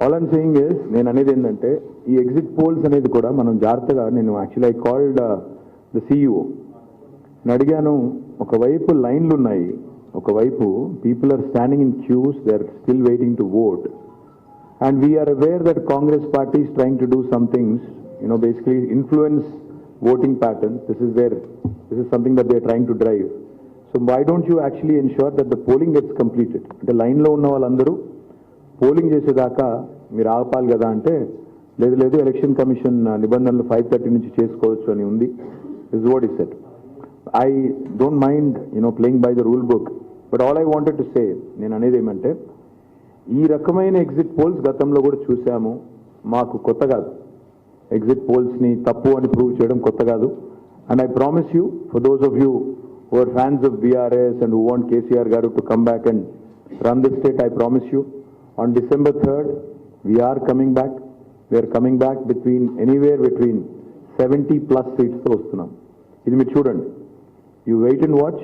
All and seeing is నేను అనేది ఏంటంటే ఈ ఎగ్జిట్ పోల్స్ అనేది కూడా మనం జాగ్రత్తగా నేను actually I called the CEO నేను అడిగాను ఒకవైపు లైన్లు ఉన్నాయి ఒకవైపు people are standing in queues they are still waiting to vote and we're aware that Congress party is trying to do somethings you know basically influence voting pattern this is there this is something that they are to drive so why don't you actually ensure that the polling gets completed అంటే లైన్లో ఉన్న వాళ్ళందరూ polling చేసేదాకా మీరు ఆపాలి కదా అంటే లేదు లేదు ఎలక్షన్ కమిషన్ నిబంధనలు ఫైవ్ థర్టీ నుంచి చేసుకోవచ్చు అని ఉంది is what is set I don't mind you know playing by the rule book but all I wanted to say నేను అనేది ఏమంటే ఈ రకమైన ఎగ్జిట్ పోల్స్ గతంలో కూడా చూసాము మాకు కొత్త కాదు. ఎగ్జిట్ పోల్స్ని తప్పు అని ప్రూవ్ చేయడం కొత్త కాదు. And I promise you for those of you over fans of BRS and who want KCR garu to come back and run the state I promise you on December third we're coming back we're coming back between anywhere between seventy plus సీట్స్తో వస్తున్నాం. ఇది మీరు చూడండి. You wait and watch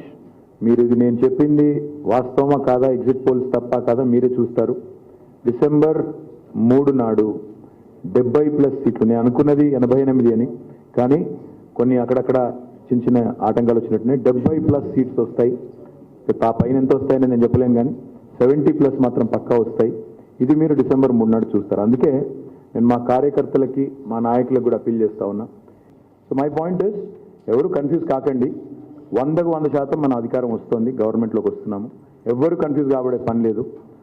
మీరు ఇది నేను చెప్పింది వాస్తవమా కాదా ఎగ్జిట్ పోల్స్ తప్ప కాదా మీరే చూస్తారు. డిసెంబర్ మూడు నాడు డెబ్బై ప్లస్ సీట్లు నేను అనుకున్నది ఎనభై ఎనిమిది అని. కానీ కొన్ని అక్కడక్కడ చిన్న చిన్న ఆటంకాలు వచ్చినట్టున్నాయి. డెబ్బై ప్లస్ సీట్స్ వస్తాయి. ఆ పైన ఎంత వస్తాయని నేను చెప్పలేను కానీ సెవెంటీ ప్లస్ మాత్రం పక్కా వస్తాయి. ఇది మీరు డిసెంబర్ మూడు నాడు చూస్తారు. అందుకే నేను మా కార్యకర్తలకి మా నాయకులకు కూడా అప్పీల్ చేస్తా ఉన్నా. సో మై పాయింట్ ఇస్ ఎవరు కన్ఫ్యూజ్ కాకండి. వందకు వంద శాతం మన అధికారం వస్తుంది. గవర్నమెంట్లోకి వస్తున్నాము. ఎవ్వరు కన్ఫ్యూజ్ కాబడే పని లేదు.